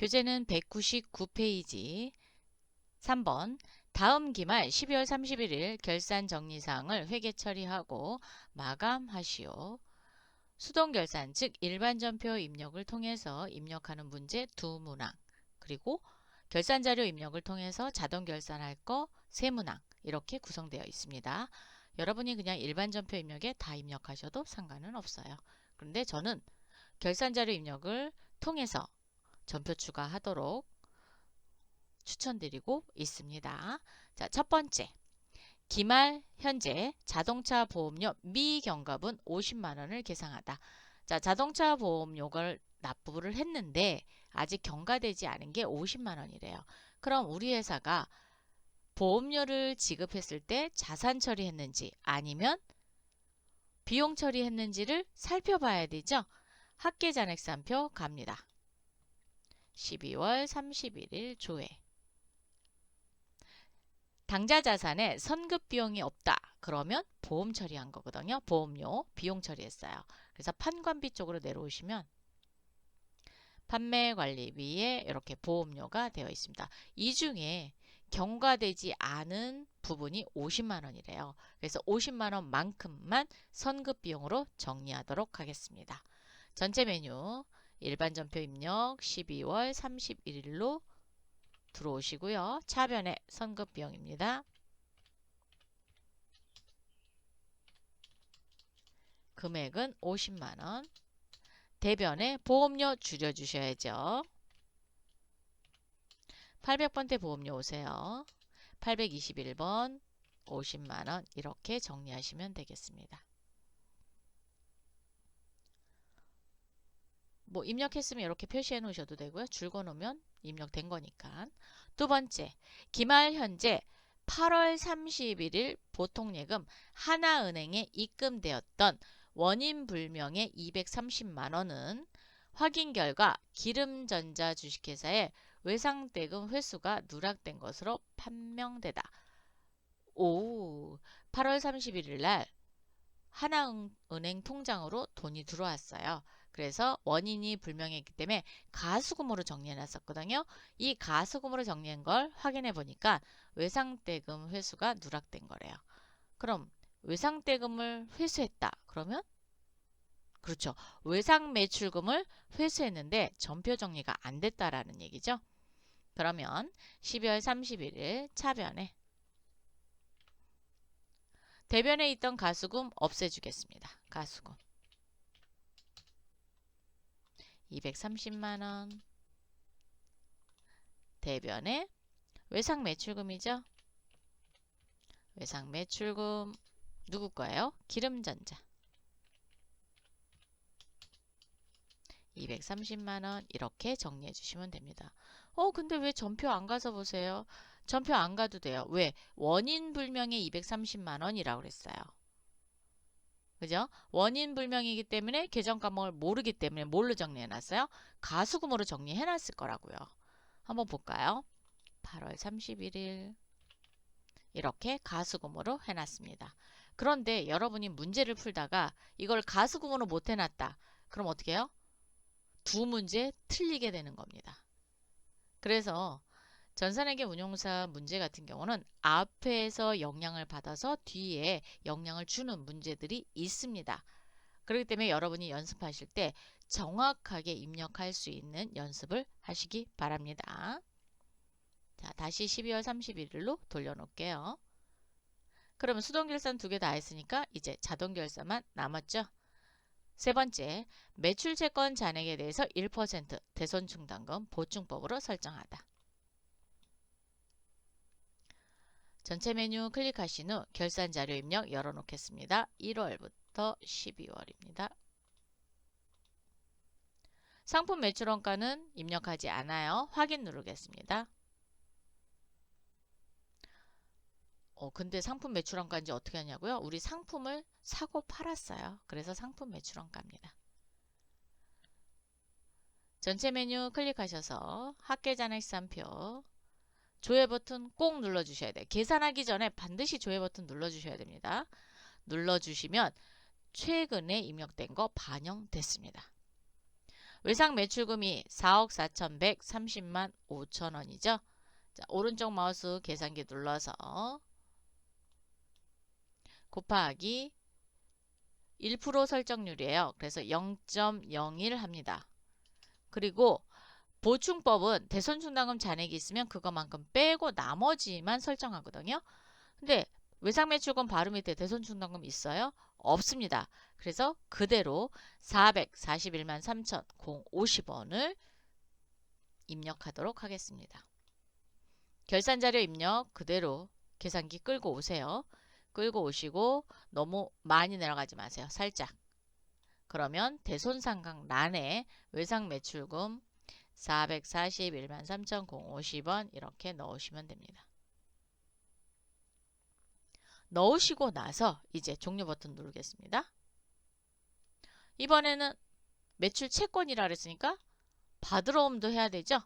교재는 199페이지 3번 다음 기말 12월 31일 결산 정리사항을 회계 처리하고 마감하시오. 수동 결산 즉 일반 전표 입력을 통해서 입력하는 문제 두 문항 그리고 결산 자료 입력을 통해서 자동 결산할 거 세 문항 이렇게 구성되어 있습니다. 여러분이 그냥 일반 전표 입력에 다 입력하셔도 상관은 없어요. 그런데 저는 결산 자료 입력을 통해서 전표 추가하도록 추천드리고 있습니다. 자, 첫 번째. 기말 현재 자동차 보험료 미경과분 50만 원을 계상하다. 자, 자동차 보험료를 납부를 했는데 아직 경과되지 않은 게 50만 원이래요. 그럼 우리 회사가 보험료를 지급했을 때 자산 처리했는지 아니면 비용 처리했는지를 살펴봐야 되죠. 합계 잔액산표 갑니다. 12월 31일 조회. 당좌 자산에 선급 비용이 없다. 그러면 보험 처리한 거거든요. 보험료, 비용 처리했어요. 그래서 판관비 쪽으로 내려오시면 판매 관리비에 이렇게 보험료가 되어 있습니다. 이 중에 경과되지 않은 부분이 50만 원이래요. 그래서 50만 원만큼만 선급 비용으로 정리하도록 하겠습니다. 전체 메뉴 일반 전표 입력 12월 31일로 들어오시고요. 차변에 선급 비용입니다. 금액은 50만 원. 대변에 보험료 줄여 주셔야죠. 800번대 보험료 오세요. 821번 50만 원 이렇게 정리하시면 되겠습니다. 뭐 입력했으면 이렇게 표시해 놓으셔도 되고요. 줄거 놓으면 입력된 거니까. 두 번째, 기말 현재 8월 31일 보통예금 하나은행에 입금되었던 원인 불명의 230만 원은 확인 결과 기름전자 주식회사에 외상대금 회수가 누락된 것으로 판명되다. 오, 8월 31일 날 하나은행 통장으로 돈이 들어왔어요. 그래서 원인이 불명했기 때문에 가수금으로 정리해 놨었거든요. 이 가수금으로 정리한 걸 확인해 보니까 외상대금 회수가 누락된 거래요. 그럼 외상대금을 회수했다. 그러면 그렇죠. 외상 매출금을 회수했는데 전표 정리가 안 됐다라는 얘기죠. 그러면 12월 31일 차변에 대변에 있던 가수금 없애주겠습니다. 가수금 230만원 대변에 외상 매출금이죠. 외상 매출금 누구 거예요? 기름전자 230만원 이렇게 정리해 주시면 됩니다. 어 근데 왜 전표 안 가서 보세요? 전표 안 가도 돼요. 왜? 원인 불명의 230만원이라고 그랬어요. 그죠? 원인 불명이기 때문에 계정 과목을 모르기 때문에 뭘로 정리해 놨어요? 가수금으로 정리해 놨을 거라고요. 한번 볼까요? 8월 31일 이렇게 가수금으로 해놨습니다. 그런데 여러분이 문제를 풀다가 이걸 가수금으로 못 해놨다. 그럼 어떻게 해요? 두 문제 틀리게 되는 겁니다. 그래서 전산회계 운용사 문제 같은 경우는 앞에서 영향을 받아서 뒤에 영향을 주는 문제들이 있습니다. 그렇기 때문에 여러분이 연습하실 때 정확하게 입력할 수 있는 연습을 하시기 바랍니다. 자, 다시 12월 31일로 돌려놓을게요. 그러면 수동결산 두 개 다 했으니까 이제 자동결산만 남았죠. 세 번째, 매출채권 잔액에 대해서 1% 대손충당금 보충법으로 설정하다. 전체 메뉴 클릭하신 후 결산 자료 입력 열어놓겠습니다. 1월부터 12월입니다. 상품 매출 원가는 입력하지 않아요. 확인 누르겠습니다. 어, 근데 상품 매출 원가인지 어떻게 하냐고요? 우리 상품을 사고 팔았어요. 그래서 상품 매출 원가입니다. 전체 메뉴 클릭하셔서 합계잔액 산표 조회 버튼 꼭 눌러주셔야 돼요. 계산하기 전에 반드시 조회 버튼 눌러주셔야 됩니다. 눌러주시면 최근에 입력된 거 반영됐습니다. 외상 매출금이 4억 4,130만 5천 원이죠. 자, 오른쪽 마우스 계산기 눌러서 곱하기 1% 설정률이에요. 그래서 0.01 합니다. 그리고 보충법은 대손충당금 잔액이 있으면 그것만큼 빼고 나머지만 설정하거든요. 근데 외상매출금 바로 밑에 대손충당금 있어요? 없습니다. 그래서 그대로 441만 3,050원을 입력하도록 하겠습니다. 결산자료 입력 그대로 계산기 끌고 오세요. 끌고 오시고 너무 많이 내려가지 마세요. 살짝. 그러면 대손상각 란에 외상매출금 441만 3,050원 이렇게 넣으시면 됩니다. 넣으시고 나서 이제 종료 버튼 누르겠습니다. 이번에는 매출 채권이라 그랬으니까 받으러 옴도 해야 되죠.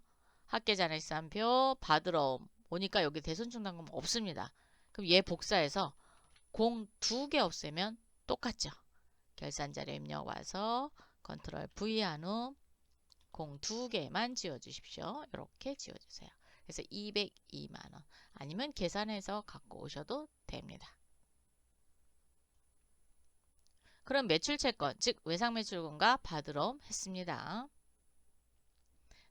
학계잔액산표 받으러 옴 오니까 여기 대손충당금 없습니다. 그럼 얘 복사해서 공 두 개 없애면 똑같죠. 결산 자료 입력 와서 컨트롤 V 한 후 공 두 개만 지워주십시오. 이렇게 지워주세요. 그래서 202만원 아니면 계산해서 갖고 오셔도 됩니다. 그럼 매출채권 즉 외상매출금과 받으러 했습니다.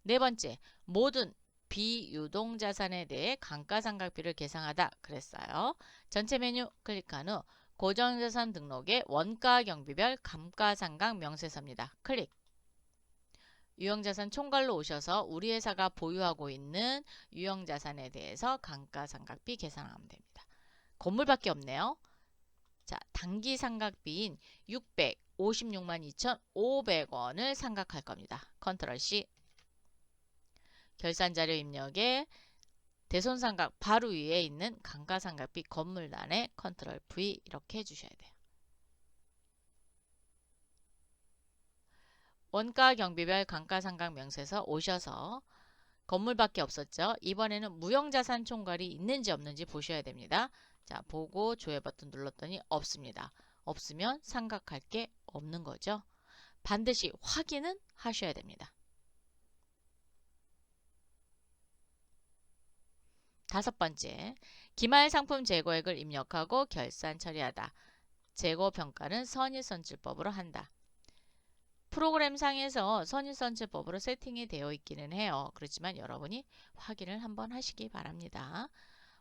네 번째 모든 비유동 자산에 대해 감가상각비를 계상하다 그랬어요. 전체 메뉴 클릭한 후 고정자산 등록의 원가 경비별 감가상각 명세서입니다. 클릭 유형자산 총괄로 오셔서 우리 회사가 보유하고 있는 유형자산에 대해서 감가상각비 계산하면 됩니다. 건물밖에 없네요. 자, 단기 상각비인 656만 2,500원을 상각할 겁니다. 컨트롤 C 결산 자료 입력에 대손상각 바로 위에 있는 감가상각비 건물란에 컨트롤 V 이렇게 해주셔야 돼요. 원가 경비별 감가상각 명세서 오셔서 건물밖에 없었죠. 이번에는 무형자산 총괄이 있는지 없는지 보셔야 됩니다. 자, 보고 조회 버튼 눌렀더니 없습니다. 없으면 상각할 게 없는 거죠. 반드시 확인은 하셔야 됩니다. 다섯 번째, 기말 상품 재고액을 입력하고 결산 처리하다. 재고 평가는 선의선출법으로 한다. 프로그램 상에서 선의선출법으로 세팅이 되어 있기는 해요. 그렇지만 여러분이 확인을 한번 하시기 바랍니다.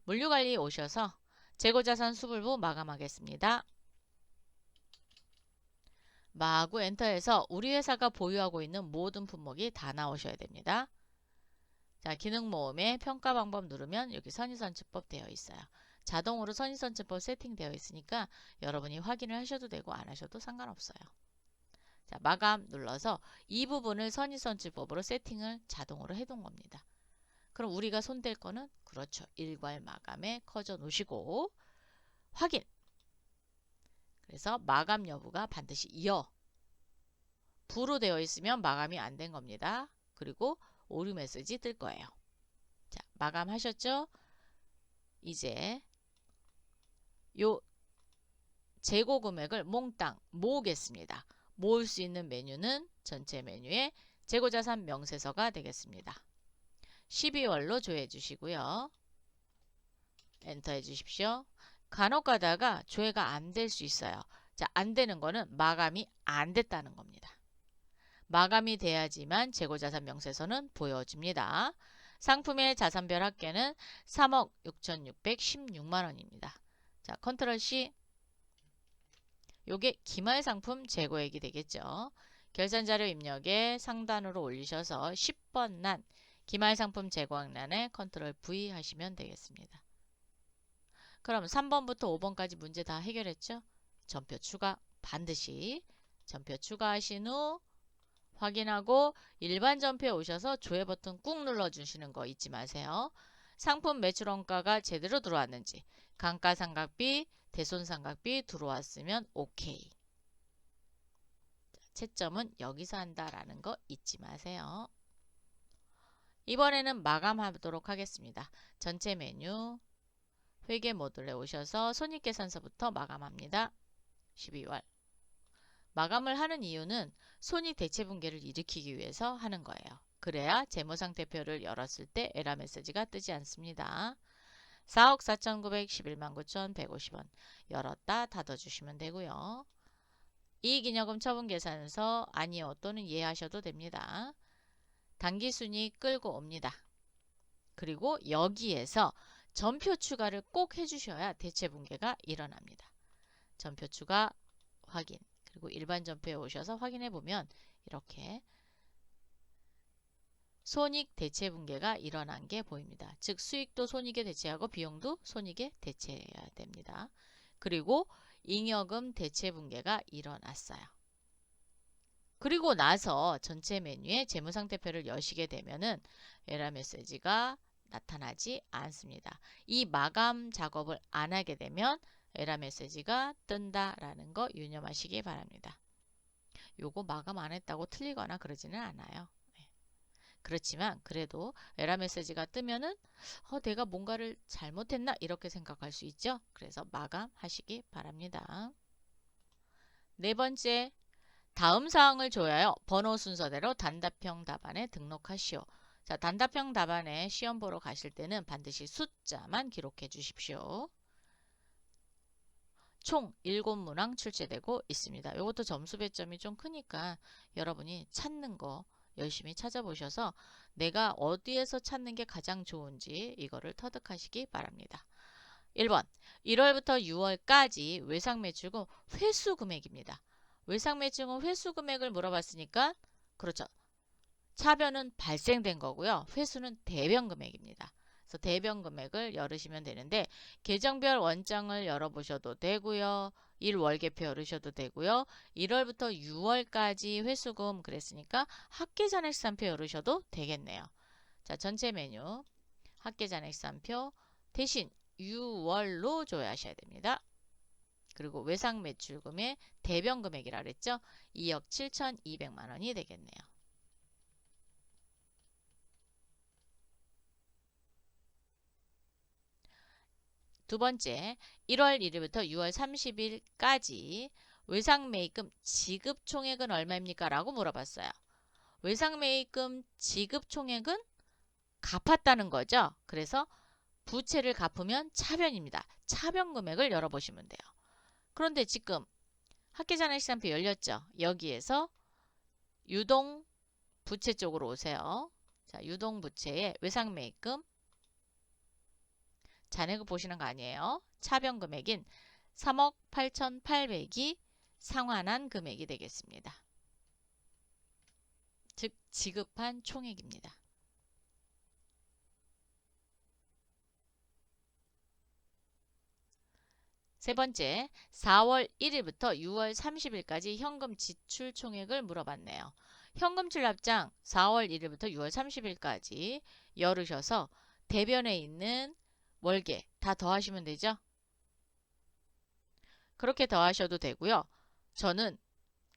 물류관리 오셔서 재고자산 수불부 마감하겠습니다. 마구 엔터해서 우리 회사가 보유하고 있는 모든 품목이 다 나오셔야 됩니다. 자, 기능 모음에 평가 방법 누르면 여기 선의선출법 되어 있어요. 자동으로 선의선출법 세팅되어 있으니까 여러분이 확인을 하셔도 되고 안 하셔도 상관없어요. 자, 마감 눌러서 이 부분을 선의선출법으로 세팅을 자동으로 해둔 겁니다. 그럼 우리가 손댈 거는 그렇죠. 일괄 마감에 커져 놓으시고 확인. 그래서 마감 여부가 반드시 이어. 부로 되어 있으면 마감이 안 된 겁니다. 그리고 오류 메시지 뜰 거예요. 자, 마감하셨죠? 이제 요 재고 금액을 몽땅 모으겠습니다. 모을 수 있는 메뉴는 전체 메뉴에 재고자산 명세서가 되겠습니다. 12월로 조회해 주시고요. 엔터 해 주십시오. 간혹 가다가 조회가 안 될 수 있어요. 자, 안 되는 거는 마감이 안 됐다는 겁니다. 마감이 돼야지만 재고자산 명세서는 보여집니다. 상품의 자산별 합계는 3억 6,616만 원입니다. 자, 컨트롤 C 요게 기말 상품 재고액이 되겠죠. 결산 자료 입력에 상단으로 올리셔서 10번 난 기말 상품 재고액 란에 컨트롤 V 하시면 되겠습니다. 그럼 3번부터 5번까지 문제 다 해결했죠? 전표 추가 반드시 전표 추가하신 후 확인하고 일반 전표에 오셔서 조회 버튼 꾹 눌러주시는 거 잊지 마세요. 상품 매출 원가가 제대로 들어왔는지 감가상각비, 대손상각비 들어왔으면 오케이. 채점은 여기서 한다라는 거 잊지 마세요. 이번에는 마감하도록 하겠습니다. 전체 메뉴 회계 모듈에 오셔서 손익계산서부터 마감합니다. 12월 마감을 하는 이유는 손익 대체 붕괴를 일으키기 위해서 하는 거예요. 그래야 재무상태표를 열었을 때 에러 메시지가 뜨지 않습니다. 4억 4,911만 9,150원 열었다 닫아주시면 되고요. 이익잉여금 처분 계산서 아니요 또는 예하셔도 됩니다. 단기순이익 끌고 옵니다. 그리고 여기에서 전표 추가를 꼭 해주셔야 대체 붕괴가 일어납니다. 전표 추가 확인 그리고 일반 전표에 오셔서 확인해 보면 이렇게 손익 대체 붕괴가 일어난 게 보입니다. 즉 수익도 손익에 대체하고 비용도 손익에 대체해야 됩니다. 그리고 잉여금 대체 붕괴가 일어났어요. 그리고 나서 전체 메뉴에 재무상태표를 여시게 되면은 에러 메시지가 나타나지 않습니다. 이 마감 작업을 안 하게 되면 에러 메시지가 뜬다라는 거 유념하시기 바랍니다. 요거 마감 안 했다고 틀리거나 그러지는 않아요. 네. 그렇지만 그래도 에러 메시지가 뜨면은 어, 내가 뭔가를 잘못했나 이렇게 생각할 수 있죠. 그래서 마감하시기 바랍니다. 네 번째, 다음 사항을 줘야요. 번호 순서대로 단답형 답안에 등록하시오. 자, 단답형 답안에 시험 보러 가실 때는 반드시 숫자만 기록해 주십시오. 총 7문항 출제되고 있습니다. 이것도 점수 배점이 좀 크니까 여러분이 찾는 거 열심히 찾아보셔서 내가 어디에서 찾는 게 가장 좋은지 이거를 터득하시기 바랍니다. 1번 1월부터 6월까지 외상 매출금 회수 금액입니다. 외상 매출금 회수 금액을 물어봤으니까 그렇죠. 차변은 발생된 거고요. 회수는 대변 금액입니다. 그래서 대변 금액을 열으시면 되는데 계정별 원장을 열어보셔도 되고요. 1월계표 열으셔도 되고요. 1월부터 6월까지 회수금 그랬으니까 학계잔액산표 열으셔도 되겠네요. 자, 전체 메뉴 학계잔액산표 대신 6월로 조회하셔야 됩니다. 그리고 외상 매출금의 대변 금액이라 그랬죠? 2억 7,200만 원이 되겠네요. 두 번째, 1월 1일부터 6월 30일까지 외상매입금 지급 총액은 얼마입니까? 라고 물어봤어요. 외상매입금 지급 총액은 갚았다는 거죠. 그래서 부채를 갚으면 차변입니다. 차변 금액을 열어보시면 돼요. 그런데 지금 학계잔액시장표 열렸죠. 여기에서 유동 부채 쪽으로 오세요. 자, 유동 부채의 외상매입금 잔액을 보시는 거 아니에요. 차변 금액인 3억 8,800이 상환한 금액이 되겠습니다. 즉 지급한 총액입니다. 세 번째, 4월 1일부터 6월 30일까지 현금 지출 총액을 물어봤네요. 현금 출납장 4월 1일부터 6월 30일까지 열으셔서 대변에 있는 월계 다 더하시면 되죠. 그렇게 더하셔도 되고요. 저는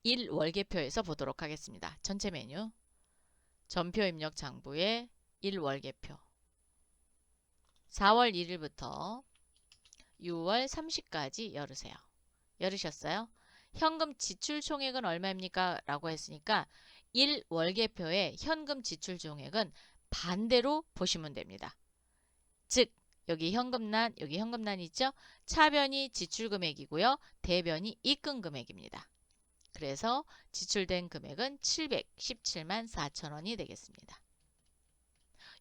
1월계표에서 보도록 하겠습니다. 전체 메뉴 전표 입력 장부의 1월계표 4월 1일부터 6월 30까지 열으세요. 열으셨어요? 현금 지출 총액은 얼마입니까? 라고 했으니까 1월계표의 현금 지출 총액은 반대로 보시면 됩니다. 즉 여기 현금난, 여기 현금난 있죠? 차변이 지출 금액이고요. 대변이 입금 금액입니다. 그래서 지출된 금액은 717만 4천 원이 되겠습니다.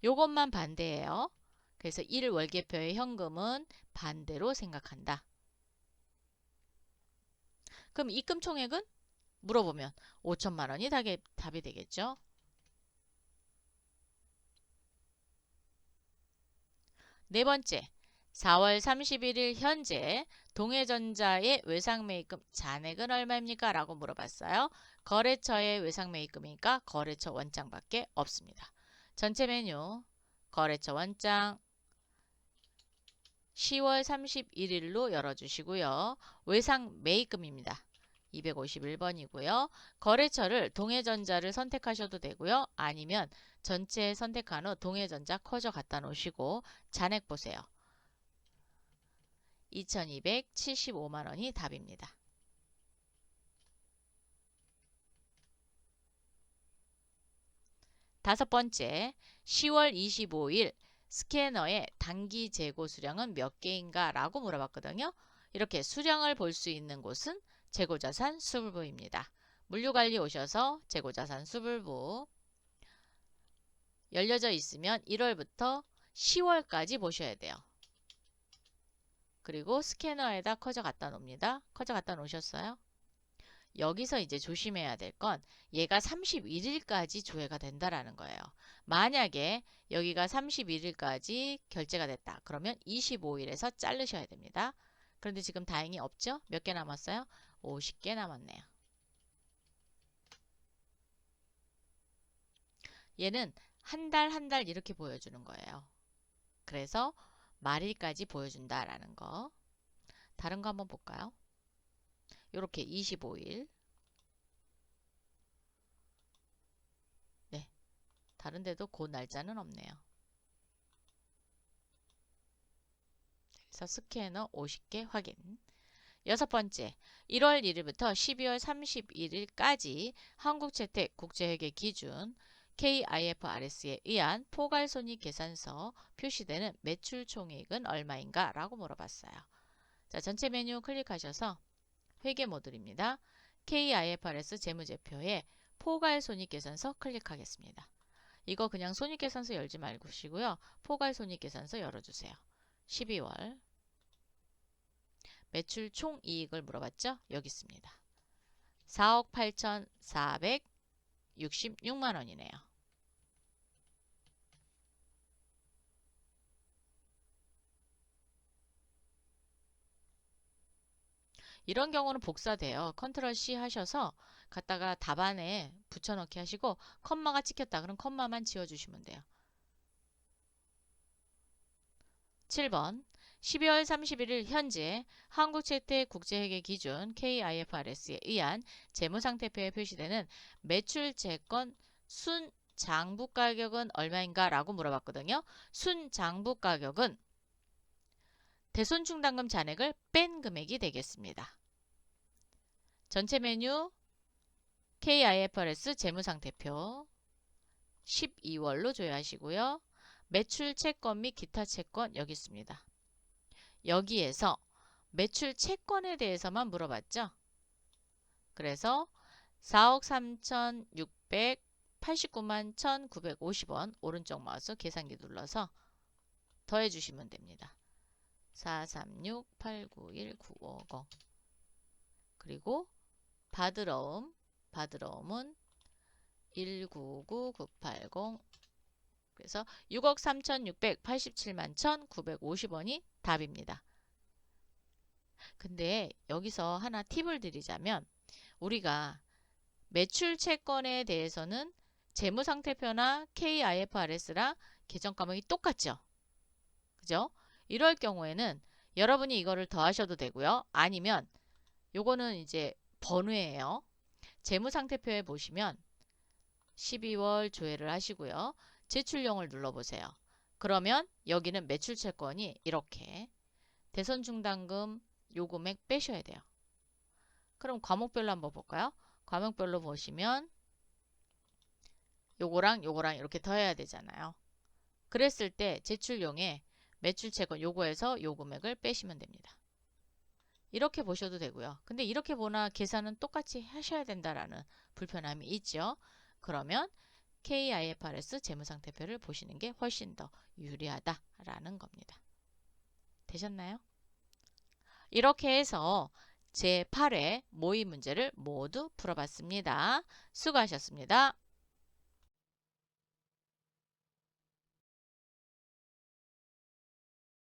요것만 반대예요. 그래서 1 월계표의 현금은 반대로 생각한다. 그럼 입금 총액은? 물어보면 5천만 원이 답이 되겠죠. 네 번째, 4월 31일 현재 동해전자의 외상매입금 잔액은 얼마입니까? 라고 물어봤어요. 거래처의 외상매입금이니까 거래처 원장밖에 없습니다. 전체 메뉴 거래처 원장 10월 31일로 열어주시고요. 외상 매입금입니다. 251번이고요. 거래처를 동해전자를 선택하셔도 되고요. 아니면 전체 선택한 후 동해전자 커져 갖다 놓으시고 잔액 보세요. 2275만원이 답입니다. 다섯 번째, 10월 25일 스캐너의 단기 재고 수량은 몇 개인가 라고 물어봤거든요. 이렇게 수량을 볼 수 있는 곳은 재고자산 수불부입니다. 물류관리 오셔서 재고자산 수불부 열려져 있으면 1월부터 10월까지 보셔야 돼요. 그리고 스캐너에다 커져 갖다 놓습니다. 커져 갖다 놓으셨어요? 여기서 이제 조심해야 될 건 얘가 31일까지 조회가 된다라는 거예요. 만약에 여기가 31일까지 결제가 됐다. 그러면 25일에서 자르셔야 됩니다. 그런데 지금 다행히 없죠? 몇 개 남았어요? 50개 남았네요. 얘는 한 달 한 달 이렇게 보여주는 거예요. 그래서 말일까지 보여준다라는 거. 다른 거 한번 볼까요? 이렇게 25일. 네. 다른 데도 그 날짜는 없네요. 그래서 스캐너 50개 확인. 여섯 번째, 1월 1일부터 12월 31일까지 한국채택 국제회계 기준 KIFRS에 의한 포괄손익 계산서 표시되는 매출 총액은 얼마인가? 라고 물어봤어요. 자, 전체 메뉴 클릭하셔서 회계 모듈입니다. KIFRS 재무제표에 포괄손익 계산서 클릭하겠습니다. 이거 그냥 손익계산서 열지 말고시고요. 포괄손익계산서 열어주세요. 12월 매출 총이익을 물어봤죠? 여기 있습니다. 4억 8,466만 원이네요. 이런 경우는 복사돼요. 컨트롤 C 하셔서 갖다가 답안에 붙여넣기 하시고 컴마가 찍혔다. 그럼 컴마만 지워주시면 돼요. 7번 12월 31일 현재 한국채택 국제회계 기준 KIFRS에 의한 재무상태표에 표시되는 매출채권 순 장부 가격은 얼마인가 라고 물어봤거든요. 순 장부 가격은 대손 충당금 잔액을 뺀 금액이 되겠습니다. 전체 메뉴 KIFRS 재무상태표 12월로 조회하시고요. 매출 채권 및 기타 채권 여기 있습니다. 여기에서 매출 채권에 대해서만 물어봤죠. 그래서 4억 3,689만 1,950원 오른쪽 마우스 계산기 눌러서 더해 주시면 됩니다. 436-891-950 그리고 받으러움 받으러움은 199-980 그래서 6억 3,687만 1,950원이 답입니다. 근데 여기서 하나 팁을 드리자면 우리가 매출 채권에 대해서는 재무상태표나 KIFRS랑 계정 과목이 똑같죠. 그죠? 이럴 경우에는 여러분이 이거를 더하셔도 되고요. 아니면 요거는 이제 번외예요. 재무상태표에 보시면 12월 조회를 하시고요. 제출령을 눌러보세요. 그러면 여기는 매출 채권이 이렇게 대선 중단금 요 금액 빼셔야 돼요. 그럼 과목별로 한번 볼까요? 과목별로 보시면 요거랑 요거랑 이렇게 더해야 되잖아요. 그랬을 때 제출용에 매출 채권 요거에서 요 금액을 빼시면 됩니다. 이렇게 보셔도 되고요. 근데 이렇게 보나 계산은 똑같이 하셔야 된다라는 불편함이 있죠. 그러면 KIFRS 재무상태표를 보시는 게 훨씬 더 유리하다라는 겁니다. 되셨나요? 이렇게 해서 제8회 모의 문제를 모두 풀어봤습니다. 수고하셨습니다.